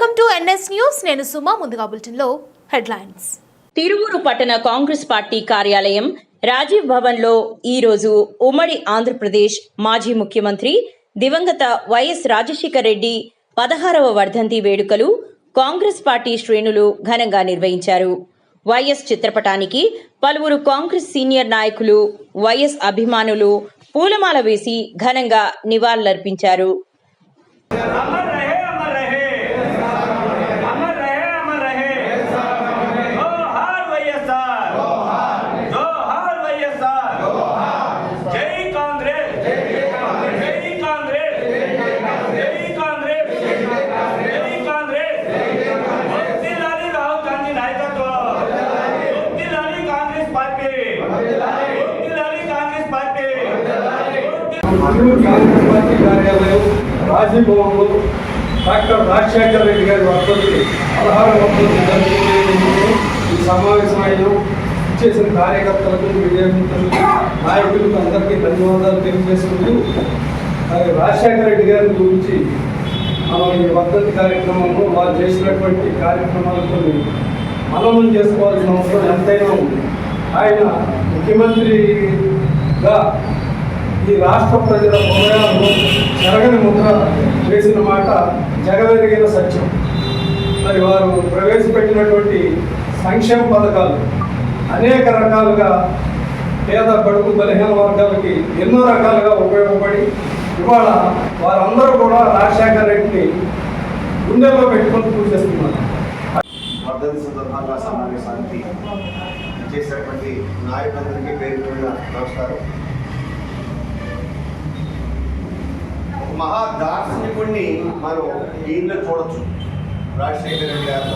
Welcome to NS news. నేను సుమా ముందుగా బులెటిన్లో హెడ్లైన్స్. తిరువురు పట్టణ కాంగ్రెస్ పార్టీ కార్యాలయం రాజీవ్ భవన్లో ఈరోజు ఉమ్మడి ఆంధ్రప్రదేశ్ మాజీ ముఖ్యమంత్రి దివంగత వైఎస్ రాజశేఖర రెడ్డి పదహారవ వర్ధంతి వేడుకలు కాంగ్రెస్ పార్టీ శ్రేణులు ఘనంగా నిర్వహించారు. వైఎస్ చిత్రపటానికి పలువురు కాంగ్రెస్ సీనియర్ నాయకులు వైఎస్ అభిమానులు పూలమాల వేసి ఘనంగా నివాళులర్పించారు. కాంగ్రెస్ పార్టీ కార్యాలయం రాజీభవన్లో డాక్టర్ రాజశేఖర రెడ్డి గారి వర్ధంతి పదహారు వర్ధంతి జరుపుకునేందుకు ఈ సమావేశమైన చేసిన కార్యకర్తలకు విజయవంతులకు నాయకులకు అందరికీ ధన్యవాదాలు తెలియజేసుకుంటూ రాజశేఖర రెడ్డి గారి గురించి మనం ఈ వర్ధంతి కార్యక్రమంలో వారు చేసినటువంటి కార్యక్రమాలతో మననం చేసుకోవాల్సిన అవసరం ఎంతైనా ఉంది ఆయన ముఖ్యమంత్రిగా ఈ రాష్ట్ర ప్రజల హృదయాలను జరగని ముద్ర వేసిన మాట జగమెరిగిన సత్యం. మరి వారు ప్రవేశపెట్టినటువంటి సంక్షేమ పథకాలు అనేక రకాలుగా పేద బడుగు బలహీన వర్గాలకి ఎన్నో రకాలుగా ఉపయోగపడి ఇవాళ వారందరూ కూడా రాజశేఖర రెడ్డిని గుండెల్లో పెట్టుకొని పూజిస్తున్నారు వర్ధంతి సందర్భంగా సమావేశానికి చేసినటువంటి నాయకులందరికీ పేరు పేరున నమస్కారం. మహా దార్శనికుణ్ణి మనం దీనిలో చూడొచ్చు. రాజశేఖర రెడ్డి గారు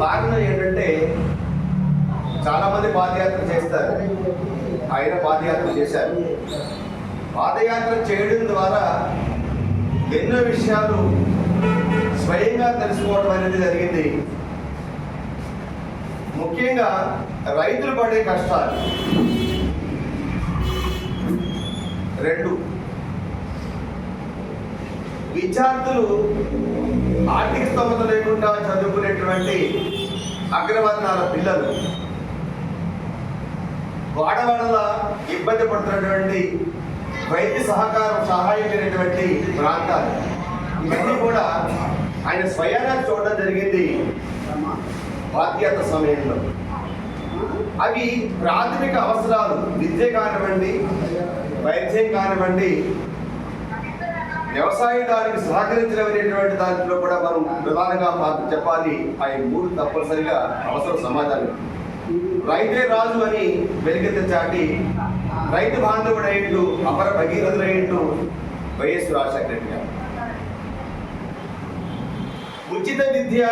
కారణం ఏంటంటే చాలామంది పాదయాత్ర చేస్తారు. ఆయన పాదయాత్ర చేశారు. పాదయాత్ర చేయడం ద్వారా ఎన్నో విషయాలు స్వయంగా తెలుసుకోవడం అనేది జరిగింది. ముఖ్యంగా రైతులు పడే కష్టాలు. రెండు విద్యార్థులు ఆర్థిక స్తోమత లేకుండా చదువుకునేటువంటి అగ్రవర్ణాల పిల్లలు వాడవాడల ఇబ్బంది పడుతున్నటువంటి వైద్య సహకారం సహాయం లేనటువంటి ప్రాంతాలు. ఇవన్నీ కూడా ఆయన స్వయంగా చూడడం జరిగింది బాధ్యత సమయంలో. అవి ప్రాథమిక అవసరాలు. విద్య కానివ్వండి వైద్యం కానివ్వండి వ్యవసాయదానికి సహకరించడం అనేటువంటి దాంట్లో కూడా మనం ప్రధానంగా పాత్ర చెప్పాలి. ఆ మూడు తప్పనిసరిగా అవసరం సమాధానం. రైతే రాజు అని వెలికెత్త చాటి రైతు బాంధవుడైండు అపర భగీరథుడైండు వైఎస్ రాజశేఖర రెడ్డి గారు. ఉచిత విద్య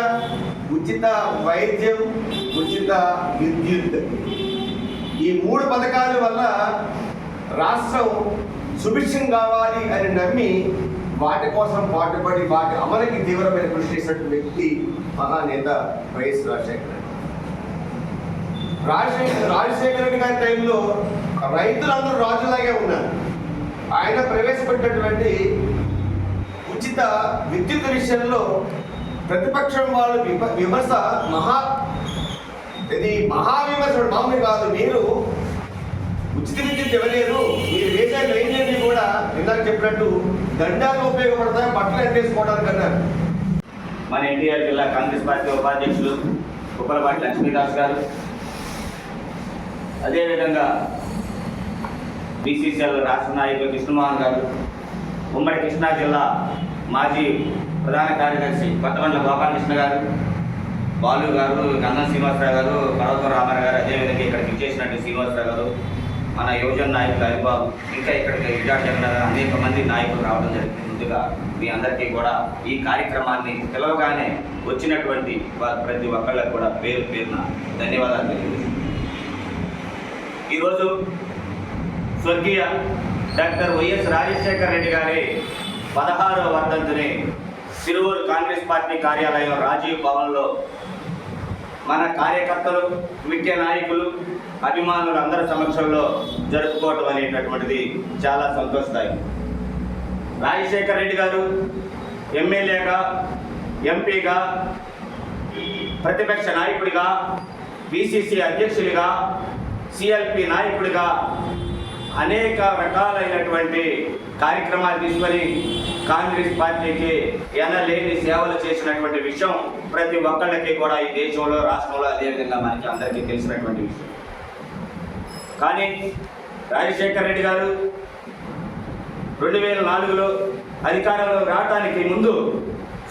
ఉచిత వైద్యం ఉచిత విద్యుత్. ఈ మూడు పథకాల వల్ల రాష్ట్రం సుభిక్షం కావాలి అని నమ్మి వాటి కోసం పాటుపడి వాటి అమలకి తీవ్రమైన కృషి చేసినటువంటి వ్యక్తి మహానేత వైఎస్ రాజశేఖర రెడ్డి. రాజశేఖర రాజశేఖర రెడ్డి గారి టైంలో రైతులందరూ రాజులాగే ఉన్నారు ఆయన ప్రవేశపెట్టినటువంటి ఉచిత విద్యుత్ విషయంలో ప్రతిపక్షం వాళ్ళు విమ- విమర్శ మహా ఇది మహావిమర్శ మామూలు కాదు మీరు ఉచిత విద్యుత్ ఇవ్వలేరు మీరు వేసే లైన్లన్నీ కూడా ఇందాక చెప్పినట్టు దండాలు ఉపయోగపడతాయి బట్టలు ఎంటేసుకోవడానికి అన్నారు మన ఎన్టీఆర్ జిల్లా కాంగ్రెస్ పార్టీ ఉపాధ్యక్షులు కుప్పలపాటి లక్ష్మీదాస్ గారు. అదేవిధంగా బీసీసీఎల్ రాష్ట్ర నాయకులు కృష్ణమోహన్ గారు. ఉమ్మడి కృష్ణా జిల్లా మాజీ ప్రధాన కార్యదర్శి కొత్తమండల గోపాలకృష్ణ గారు బాలు గారు గంధం శ్రీనివాసరావు గారు పర్వతం రామారావు గారు అదేవిధంగా ఇక్కడికి ఇచ్చేసినట్టు శ్రీనివాసరావు గారు. మన యువజన నాయకులు హరిబాబు ఇంకా ఇక్కడికి విద్యార్థులు అనేక మంది నాయకులు రావడం జరిగింది. ముందుగా మీ అందరికీ కూడా ఈ కార్యక్రమాన్ని పిలవగానే వచ్చినటువంటి ప్రతి ఒక్కళ్ళకి కూడా పేరు పేరున ధన్యవాదాలు తెలియజేస్తున్నాను. ఈరోజు స్వర్గీయ డాక్టర్ వైఎస్ రాజశేఖర రెడ్డి గారి పదహారవ వర్ధంతిని సిరువూరు కాంగ్రెస్ పార్టీ కార్యాలయం రాజీవ్ భవన్లో మన కార్యకర్తలు ముఖ్య నాయకులు అభిమానులు అందరి సమక్షంలో జరుపుకోవటం అనేటటువంటిది చాలా సంతోషదాయకం. రాజశేఖర రెడ్డి గారు ఎమ్మెల్యేగా ఎంపీగా ప్రతిపక్ష నాయకుడిగా బీసీసీ అధ్యక్షుడిగా సిఎల్పి నాయకుడిగా అనేక రకాలైనటువంటి కార్యక్రమాలు తీసుకొని కాంగ్రెస్ పార్టీకి ఎనలేని సేవలు చేసినటువంటి విషయం ప్రతి ఒక్కళ్ళకి కూడా ఈ దేశంలో రాష్ట్రంలో అదేవిధంగా మనకి అందరికీ తెలిసినటువంటి విషయం. కానీ రాజశేఖర్ రెడ్డి గారు రెండు వేల నాలుగులో అధికారంలో రావడానికి ముందు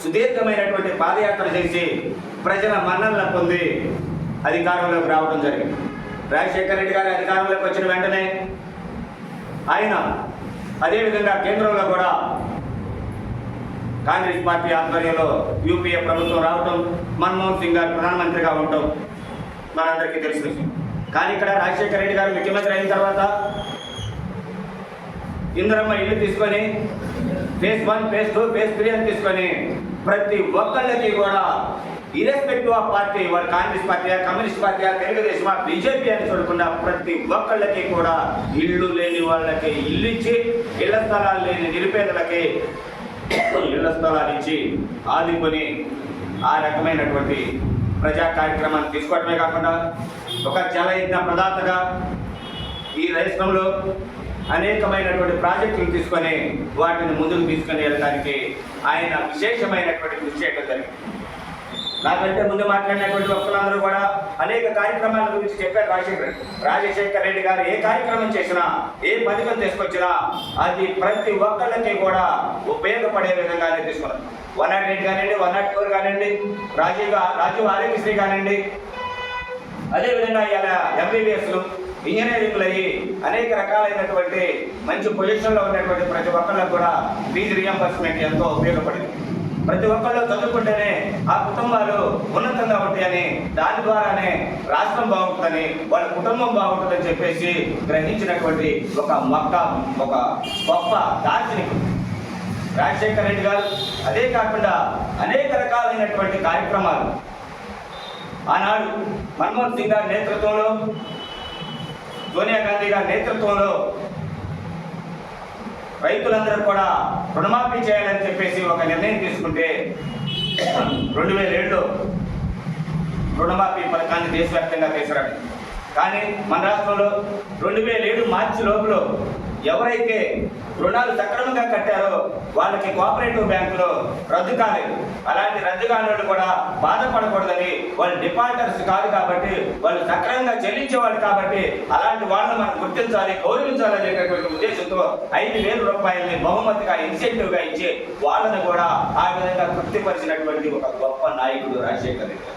సుదీర్ఘమైనటువంటి పాదయాత్ర చేసి ప్రజల మన్నలను పొంది అధికారంలోకి రావడం జరిగింది. రాజశేఖర రెడ్డి గారు అధికారంలోకి వచ్చిన వెంటనే ఆయన అదేవిధంగా కేంద్రంలో కూడా కాంగ్రెస్ పార్టీ ఆధ్వర్యంలో యూపీఏ ప్రభుత్వం రావటం మన్మోహన్ సింగ్ గారు ప్రధానమంత్రిగా ఉండటం మనందరికీ తెలిసిన విషయం. కానీ ఇక్కడ రాజశేఖర రెడ్డి గారు ముఖ్యమంత్రి అయిన తర్వాత ఇందిరమ్మ ఇల్లు తీసుకొని phase one phase two phase three అని తీసుకొని ప్రతి ఒక్కళ్ళకి కూడా ఇరెస్పెక్టివ్ ఆఫ్ పార్టీ వారు Congress party communist party Telugu Desam BJP అని చూడకుండా ప్రతి ఒక్కళ్ళకి కూడా ఇల్లు లేని వాళ్ళకి ఇల్లు ఇచ్చి ఇళ్ళ స్థలాలు లేని నిరుపేదలకి ఇళ్ళ స్థలాలు ఇచ్చి ఆదుకొని ఆ రకమైనటువంటి ప్రజా కార్యక్రమాన్ని తీసుకోవడమే కాకుండా ఒక జలయజ్ఞ ప్రదాతగా ఈ రాష్ట్రంలో అనేకమైనటువంటి ప్రాజెక్టులు తీసుకొని వాటిని ముందుకు తీసుకొని వెళ్ళడానికి ఆయన విశేషమైనటువంటి కృషి చేయడం జరిగింది. నాకంటే ముందు మాట్లాడినటువంటి భక్తులందరూ కూడా అనేక కార్యక్రమాల గురించి చెప్పారు రాజశేఖర్ రెడ్డి. రాజశేఖర్ రెడ్డి గారు ఏ కార్యక్రమం చేసినా ఏ పథకం తీసుకొచ్చినా అది ప్రతి ఒక్కళ్ళకి కూడా ఉపయోగపడే విధంగానే తీసుకున్నారు. వన్ నాట్ ఎయిట్ కానివ్వండి వన్ నాట్ ఫోర్ కానివ్వండి రాజీవ్ రాజీవ్ ఆరోగ్యశ్రీ కానివ్వండి అదేవిధంగా ఇలా ఎంబీబీఎస్లు ఇంజనీరింగ్లు అయ్యి అనేక రకాలైనటువంటి మంచి పొజిషన్లో ఉన్నటువంటి ప్రతి ఒక్కళ్ళకు కూడా ఫీజు రియంబర్స్మెంట్ ఎంతో ఉపయోగపడింది. ప్రతి ఒక్కళ్ళు చదువుకుంటేనే ఆ కుటుంబాలు ఉన్నతంగా ఉంటాయని దాని ద్వారానే రాష్ట్రం బాగుంటుందని వాళ్ళ కుటుంబం బాగుంటుందని చెప్పేసి గ్రహించినటువంటి ఒక మొక్క ఒక గొప్ప దార్శనికు రాజశేఖర రెడ్డి గారు. అదే కాకుండా అనేక రకాలైనటువంటి కార్యక్రమాలు ఆనాడు మన్మోహన్ సింగ్ గారి నేతృత్వంలో సోనియా గాంధీ గారి నేతృత్వంలో రైతులందరూ కూడా రుణమాఫీ చేయాలని చెప్పేసి ఒక నిర్ణయం తీసుకుంటే రెండు వేల ఏడులో రుణమాఫీ పథకాన్ని దేశవ్యాప్తంగా తీసుకురాడు కానీ మన రాష్ట్రంలో రెండు వేల ఏడు మార్చి లోపల ఎవరైతే రుణాలు సక్రమంగా కట్టారో వాళ్ళకి కోఆపరేటివ్ బ్యాంకులో రద్దు కాలేదు. అలాంటి రద్దు కాని కూడా బాధపడకూడదని వాళ్ళు డిపాజిటర్స్ కాదు కాబట్టి వాళ్ళు సక్రమంగా చెల్లించేవాళ్ళు కాబట్టి అలాంటి వాళ్ళని మనం గుర్తించాలి గౌరవించాలి అనేటటువంటి ఉద్దేశంతో ఐదు వేల రూపాయలని బహుమతిగా ఇన్సెంటివ్గా ఇచ్చి వాళ్ళని కూడా ఆ విధంగా తృప్తిపరిచినటువంటి ఒక గొప్ప నాయకుడు రాజశేఖర్ రెడ్డి.